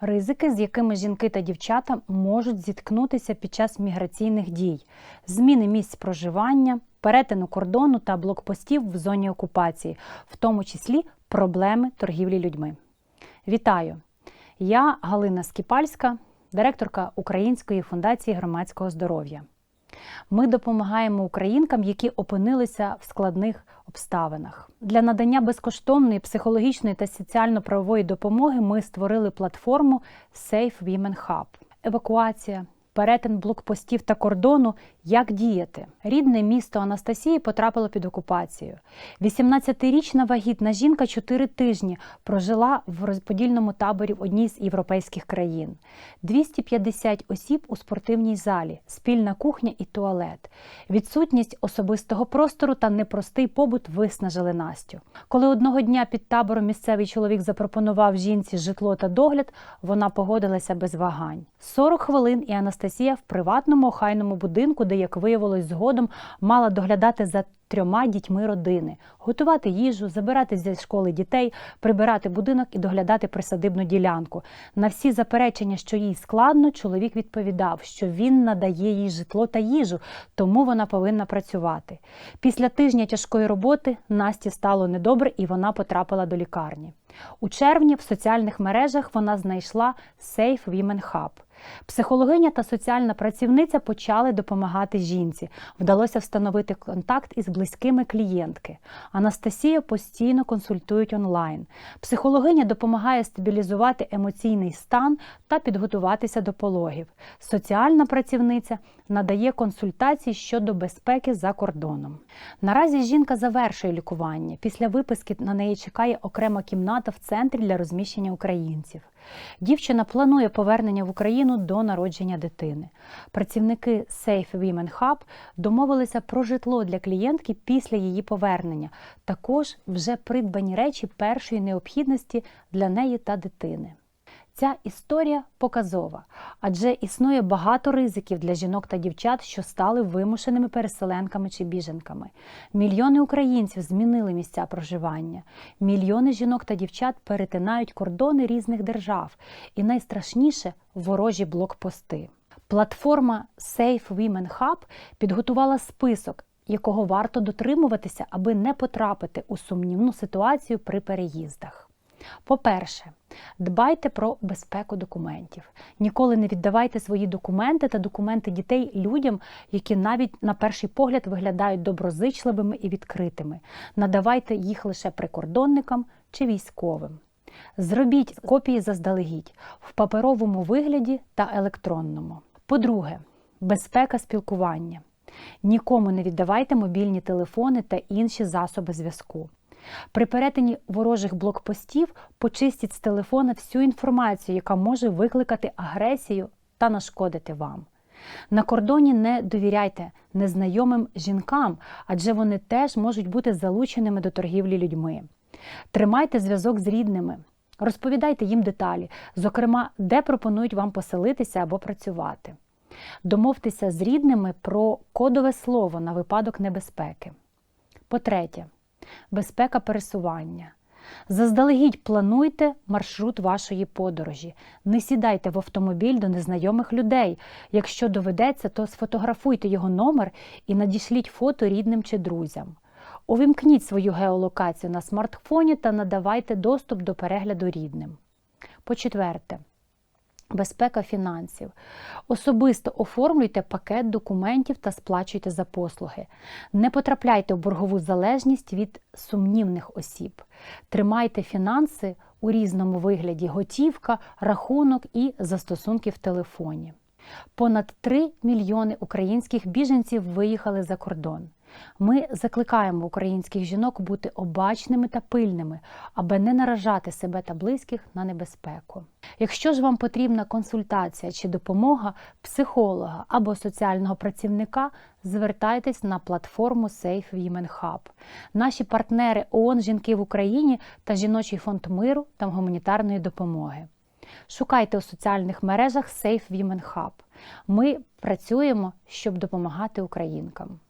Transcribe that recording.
Ризики, з якими жінки та дівчата можуть зіткнутися під час міграційних дій, зміни місць проживання, перетину кордону та блокпостів в зоні окупації, в тому числі проблеми торгівлі людьми. Вітаю! Я Галина Скіпальська, директорка Української фундації громадського здоров'я. Ми допомагаємо українкам, які опинилися в складних обставинах. Для надання безкоштовної психологічної та соціально-правової допомоги ми створили платформу Safe Women Hub. Евакуація, перетин блокпостів та кордону, як діяти. Рідне місто Анастасії потрапило під окупацію. 18-річна вагітна жінка 4 тижні прожила в розподільному таборі в одній з європейських країн. 250 осіб у спортивній залі, спільна кухня і туалет. Відсутність особистого простору та непростий побут виснажили Настю. Коли одного дня під табором місцевий чоловік запропонував жінці житло та догляд, вона погодилася без вагань. 40 хвилин і Анастасія в приватному охайному будинку, де, як виявилось згодом, мала доглядати за трьома дітьми родини, готувати їжу, забирати зі школи дітей, прибирати будинок і доглядати присадибну ділянку. На всі заперечення, що їй складно, чоловік відповідав, що він надає їй житло та їжу, тому вона повинна працювати. Після тижня тяжкої роботи Насті стало недобре і вона потрапила до лікарні. У червні в соціальних мережах вона знайшла Safe Women Hub. Психологиня та соціальна працівниця почали допомагати жінці. Вдалося встановити контакт із близькими клієнтки. Анастасію постійно консультують онлайн. Психологиня допомагає стабілізувати емоційний стан та підготуватися до пологів. Соціальна працівниця надає консультації щодо безпеки за кордоном. Наразі жінка завершує лікування. Після виписки на неї чекає окрема кімната в центрі для розміщення українців. Дівчина планує повернення в Україну до народження дитини. Працівники Safe Women Hub домовилися про житло для клієнтки після її повернення. Також вже придбані речі першої необхідності для неї та дитини. Ця історія показова, адже існує багато ризиків для жінок та дівчат, що стали вимушеними переселенками чи біженками. Мільйони українців змінили місця проживання. Мільйони жінок та дівчат перетинають кордони різних держав. І найстрашніше ворожі блокпости. Платформа Safe Women Hub підготувала список, якого варто дотримуватися, аби не потрапити у сумнівну ситуацію при переїздах. По-перше, дбайте про безпеку документів. Ніколи не віддавайте свої документи та документи дітей людям, які навіть на перший погляд виглядають доброзичливими і відкритими. Надавайте їх лише прикордонникам чи військовим. Зробіть копії заздалегідь в паперовому вигляді та електронному. По-друге, безпека спілкування. Нікому не віддавайте мобільні телефони та інші засоби зв'язку. При перетині ворожих блокпостів почистіть з телефона всю інформацію, яка може викликати агресію та нашкодити вам. На кордоні не довіряйте незнайомим жінкам, адже вони теж можуть бути залученими до торгівлі людьми. Тримайте зв'язок з рідними, розповідайте їм деталі, зокрема, де пропонують вам поселитися або працювати. Домовтеся з рідними про кодове слово на випадок небезпеки. По-третє, безпека пересування. Заздалегідь плануйте маршрут вашої подорожі. Не сідайте в автомобіль до незнайомих людей. Якщо доведеться, то сфотографуйте його номер і надішліть фото рідним чи друзям. Увімкніть свою геолокацію на смартфоні та надавайте доступ до перегляду рідним. По-четверте, Безпека фінансів. Особисто оформлюйте пакет документів та сплачуйте за послуги. Не потрапляйте в боргову залежність від сумнівних осіб. Тримайте фінанси у різному вигляді: готівка, рахунок і застосунки в телефоні. Понад 3 мільйони українських біженців виїхали за кордон. Ми закликаємо українських жінок бути обачними та пильними, аби не наражати себе та близьких на небезпеку. Якщо ж вам потрібна консультація чи допомога психолога або соціального працівника, звертайтесь на платформу Safe Women Hub. Наші партнери ООН Жінки в Україні та Жіночий фонд миру та гуманітарної допомоги. Шукайте у соціальних мережах Safe Women Hub. Ми працюємо, щоб допомагати українкам.